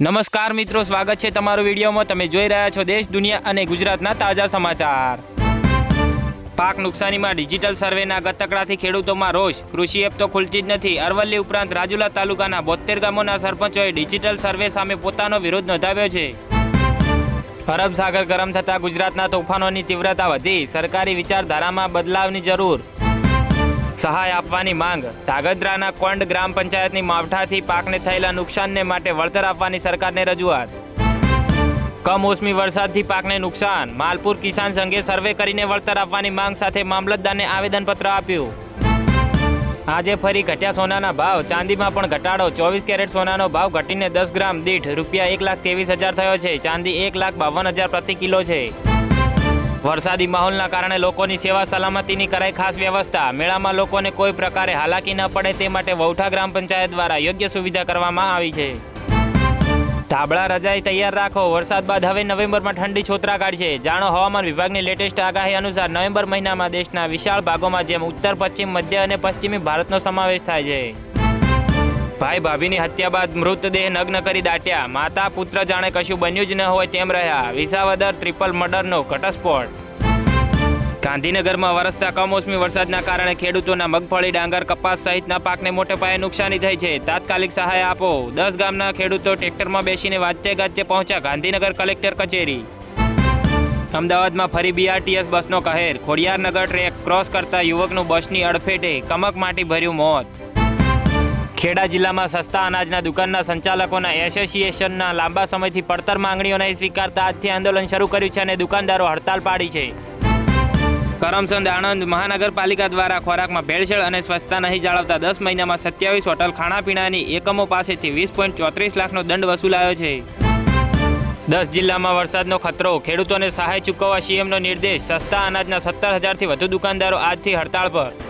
નમસ્કાર મિત્રો, સ્વાગત છે તમારું વિડીયોમાં. તમે જોઈ રહ્યા છો દેશ, દુનિયા અને ગુજરાતના તાજા સમાચાર. પાક નુકસાનીમાં ડિજિટલ સર્વેના ગતકડાથી ખેડૂતોમાં રોષ. કૃષિ એપ તો ખુલતી જ નથી. અરવલ્લી ઉપરાંત રાજુલા તાલુકાના બોતેર ગામોના સરપંચોએ ડિજિટલ સર્વે સામે પોતાનો વિરોધ નોંધાવ્યો છે. અરબ સાગર ગરમ થતાં ગુજરાતના તોફાનોની તીવ્રતા વધી. સરકારી વિચારધારામાં બદલાવની જરૂર. સહાય આપવાની માંગ. ધાગધ્રાના કોંડ ગ્રામ પંચાયતની માવઠાથી પાકને થયેલા નુકસાનને માટે વળતર આપવાની સરકારને રજૂઆત. કમોસમી વરસાદથી પાકને નુકસાન. માલપુર કિસાન સંઘે સર્વે કરીને વળતર આપવાની માંગ સાથે મામલતદારને આવેદનપત્ર આપ્યું. આજે ફરી ઘટ્યા સોનાના ભાવ. ચાંદીમાં પણ ઘટાડો. ચોવીસ કેરેટ સોનાનો ભાવ ઘટીને દસ ગ્રામ દીઠ. રૂપિયા એક લાખ ત્રેવીસ હજાર થયો છે. ચાંદી એક લાખ બાવન હજાર પ્રતિ કિલો છે. વરસાદી માહોલના કારણે લોકોની સેવા સલામતીની કરાઈ ખાસ વ્યવસ્થા. મેળામાં લોકોને કોઈ પ્રકારે હાલાકી ન પડે તે માટે વૌઠા ગ્રામ પંચાયત દ્વારા યોગ્ય સુવિધા કરવામાં આવી છે. ધાબળા રજાઈ તૈયાર રાખો. વરસાદ બાદ હવે નવેમ્બરમાં ઠંડી છોતરા કાઢશે જાણો, હવામાન વિભાગની લેટેસ્ટ આગાહી અનુસાર નવેમ્બર મહિનામાં દેશના વિશાળ ભાગોમાં, જેમ ઉત્તર, પશ્ચિમ, મધ્ય અને પશ્ચિમી ભારતનો સમાવેશ થાય છે. ભાઈ ભાભીની હત્યા બાદ મૃતદેહ નગ્ન કરી દાટ્યા. માતા, પુત્ર જાણે કશું બન્યું જ ન હોય તેમ રહ્યા. વિસાવદર ટ્રિપલ મર્ડરનો ઘટસ્ફોટ. ગાંધીનગરમાં વરસતા કમોસમી વરસાદના કારણે ખેડૂતોના મગફળી, ડાંગર, કપાસ સહિતના પાકને મોટે પાયે નુકસાની થઈ છે. તાત્કાલિક સહાય આપો. દસ ગામના ખેડૂતો ટ્રેક્ટરમાં બેસીને વાજતે ગાજતે પહોંચ્યા. ગાંધીનગર કલેક્ટર કચેરી. અમદાવાદમાં ફરી બીઆરટીએસ બસનો કહેર. ખોડિયારનગર ટ્રેક ક્રોસ કરતા યુવકનું બસની અડફેટે કમકમાટી ભર્યું મોત. ખેડા જિલ્લામાં સસ્તા અનાજના દુકાનના સંચાલકોના એસોસિએશનના લાંબા સમયથી પડતર માંગણીઓ નહીં સ્વીકારતા આજથી આંદોલન શરૂ કર્યું છે અને દુકાનદારો હડતાલ પાડી છે. કરમસંદ આણંદ મહાનગરપાલિકા દ્વારા ખોરાકમાં ભેળસેળ અને સ્વચ્છતા નહીં જાળવતા દસ મહિનામાં સત્યાવીસ હોટલ ખાણાપીણાની એકમો પાસેથી વીસ પોઈન્ટ ચોત્રીસ લાખનો દંડ વસૂલાયો છે. દસ જિલ્લામાં વરસાદનો ખતરો, ખેડૂતોને સહાય ચૂકવવા સીએમનો નિર્દેશ, સસ્તા અનાજના સત્તર હજારથી વધુ દુકાનદારો આજથી હડતાળ પર.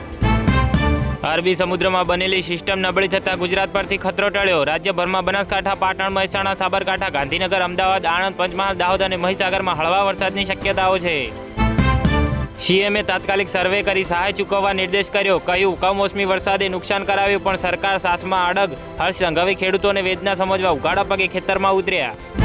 અરબી સમુદ્રમાં બનેલી સિસ્ટમ નબળી થતાં ગુજરાત પરથી ખતરો ટળ્યો. રાજ્યભરમાં બનાસકાંઠા, પાટણ, મહેસાણા, સાબરકાંઠા, ગાંધીનગર, અમદાવાદ, આણંદ, પંચમહાલ, દાહોદ અને મહીસાગરમાં હળવા વરસાદની શક્યતાઓ છે. સીએમએ તાત્કાલિક સર્વે કરી સહાય ચૂકવવા નિર્દેશ કર્યો. કહ્યું, કમોસમી વરસાદે નુકસાન કરાવ્યું, પણ સરકાર સાથમાં અડગ હર્ષ સંઘવી ખેડૂતોને વેદના સમજવા ઉઘાડા પગે ખેતરમાં ઉતર્યા.